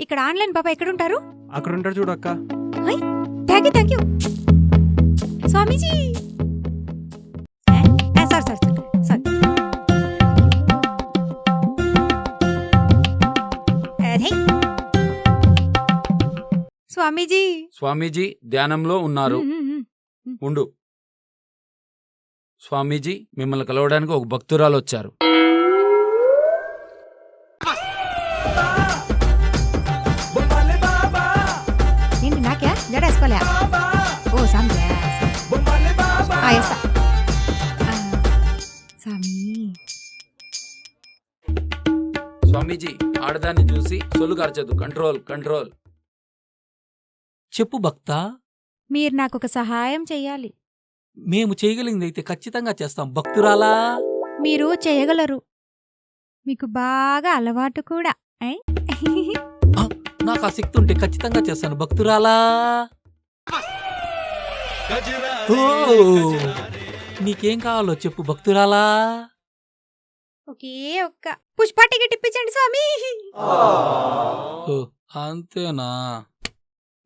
ఇక్కడ ఆన్లైన్ బాబా ఎక్కడ ఉంటారు అక్కడ ఉంటాడు చూడు అక్క. Thank you thank you Swamiji. Sorry sorry sorry అదే స్వామీజీ. స్వామీజీ ధ్యానంలో ఉన్నారు. ఉండు. స్వామీజీ మిమ్మల్ని కలవడానికి ఒక భక్తురాలు వచ్చారు. వేసుకోలే ఓ స్వామి ఆ, వేస్తా ఆ, స్వామి. స్వామీజీ ఆడదాన్ని చూసి సొల్లు కార్చదు కంట్రోల్ కంట్రోల్. చెప్పు భక్త. మీరు నాకు ఒక సహాయం చెయ్యాలి. మేము చేయగలిగిందైతే ఖచ్చితంగా చేస్తాం. భక్తురాలా. మీరు చేయగలరు. మీకు బాగా అలవాటు కూడా ఐ? నాకు ఆ శక్తి ఉంటే ఖచ్చితంగా చేస్తాను. భక్తురాలా. ఓ, నీకేం కావాలో చెప్పు భక్తురాలా? ఒకే ఒక్క. పుష్ప టికెట్ ఇప్పించండి స్వామి. ఓ, అంతేనా?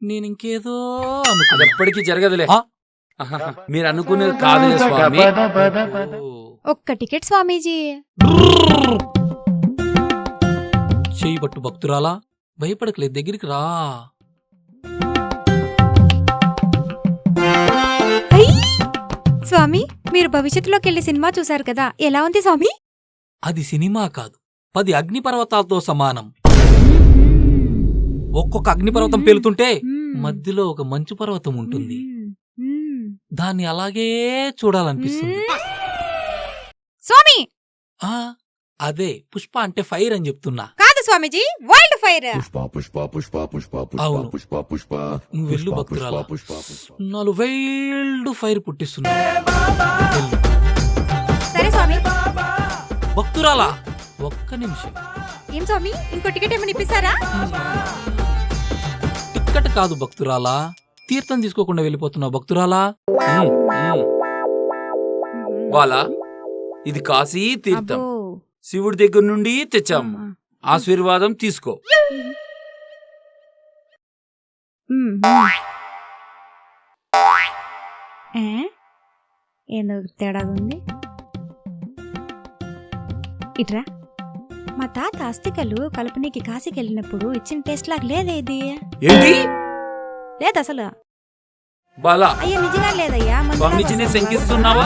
నేను ఇంకేదో అది అనుకున్నా. ఎప్పటికీ జరగదులే. ఆ? ఆహాహా, మీరు అనుకునేది కాదులే స్వామి. ఓ. ఒక్క టికెట్ స్వామీజీ. చేయి పట్టు భక్తురాలా. భయపడకలే దగ్గరికి రా. స్వామి మీరు భవిష్యత్తులోకి వెళ్ళి సినిమా చూశారు కదా. ఎలా ఉంది స్వామి? అది సినిమా కాదు. పది అగ్నిపర్వతాలతో సమానం. ఒక్కొక్క అగ్నిపర్వతం పేలుతుంటే. మధ్యలో ఒక మంచు పర్వతం ఉంటుంది. దాన్ని అలాగే చూడాలనిపిస్తుంది. స్వామి! ఆ అదే. పుష్ప అంటే ఫైర్ అని చెప్తున్నా. స్వామీజీ వైల్డ్ ఫైర్ పుష్ప పుష్ప పుష్ప పుష్ప పుష్ప అవును. పుష్ప పుష్ప నువ్వు వెళ్ళు పుష్ప భక్తురాలా. పుష్ప పుష్ప నాలుగు వైల్డ్ ఫైర్ పుట్టిస్తున్నా వెళ్ళు. సరే స్వామి భక్తురాలా ఒక్క నిమిషం ఏం స్వామి ఇంకో టికెట్ ఏమైనా ఇప్పిస్తారా టిక్కట్ కాదు భక్తురాలా తీర్థం తీసుకోకుండా వెళ్ళిపోతున్నావు భక్తురాలా ఉమ్, ఉమ్. వాళ్ళ ఇది కాశీ తీర్థం అబ్బో. శివుడి దగ్గర నుండి తెచ్చాము. ఆశీర్వాదం తీసుకో? ఏందో తేడా ఉంది ఇట్రా. మా తాత అస్థికలు కలుపునీకి కాశీకి వెళ్ళినప్పుడు ఇచ్చిన టేస్ట్ లాగా లేదే ఇది. ఏంటి? లేదు అసలు బాలా అయ్యా నిజంగా లేదయ్యా మందులాగా స్వామీజీని. శంకిస్తున్నావా.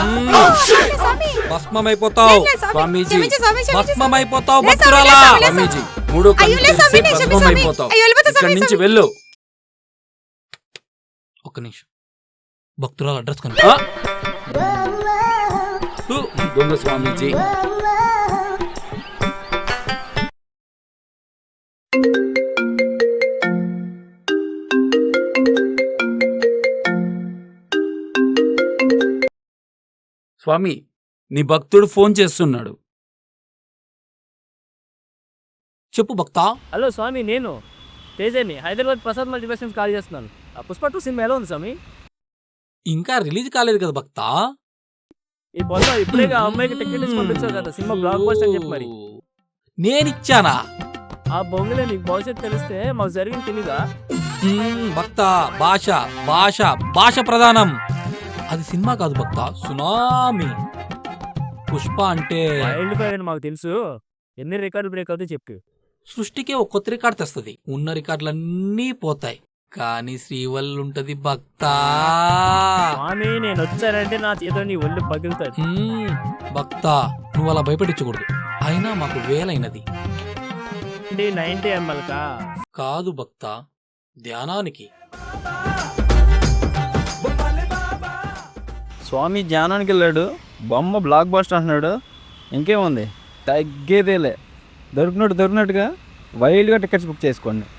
భస్మమైపోతావు. స్వామీజీ. భస్మమైపోతావు భక్తురాలా స్వామీజీ మూడో అయ్యో, కన్ను లేదు, స్వామి, తెరిస్తే నేను క్షమించు, భస్మం స్వామి. అయిపోతావు అయ్యో, వెళ్ళిపోతా, ఇక్కడి నుంచి. వెళ్ళు ఒక్క నిమిషం భక్తురాలు అడ్రస్ కను ఆ? ఊ, దొంగ స్వామీజీ స్వామి నీ భక్తుడు ఫోన్ చేస్తున్నాడు. చెప్పు భక్త. హలో స్వామి నేను తేజని హైదరాబాద్ ప్రసాద్ మల్టీప్లెక్స్ కాల్ చేస్తున్నాను. ఆ పుష్ప టూ సినిమా ఎలా ఉంది స్వామి? ఇంకా రిలీజ్ కాలేదు కదా భక్త. ఈ పొద్దు ఇప్పుడే ఆ అమ్మాయికి టికెట్ ఇచ్చి పంపించావు కదా సినిమా బ్లాక్ బస్టర్ అని చెప్పి మరి. నేనిచ్చానా? ఆ బొంగులే నీకు భవిష్యత్తు తెలిస్తే మాకు జరిగింది తెలీదా? భక్త భాష భాష భాష ప్రధానం. అది సినిమా కాదు భక్త. సునామీ. పుష్ప అంటే వైల్డ్ ఫైర్ అని మాకు తెలుసు. ఎన్ని రికార్డులు బ్రేక్ అవుతాయి చెప్పు. సృష్టికే ఒక కొత్త రికార్డ్ తెస్తుంది. ఉన్న రికార్డులన్నీ పోతాయి. కానీ శ్రీవల్లు ఉంటది భక్త. స్వామి నేను వచ్చానంటే నా చేతిలో నీ ఒళ్ళు పగులుతాడు మ్మ్, భక్త నువ్వు అలా భయపడించకూడదు అయినా మాకు వేలైనది. నైన్టీ ఎంఎల్ కా? కాదు భక్త. ధ్యానానికి. స్వామి ధ్యానానికి వెళ్ళాడు. బొమ్మ బ్లాక్ బస్టర్ అంటున్నాడు. ఇంకేముంది? తగ్గేదేలే. దొరికినట్టు దొరికినట్టుగా వైల్డ్గా టికెట్స్ బుక్ చేసుకోండి.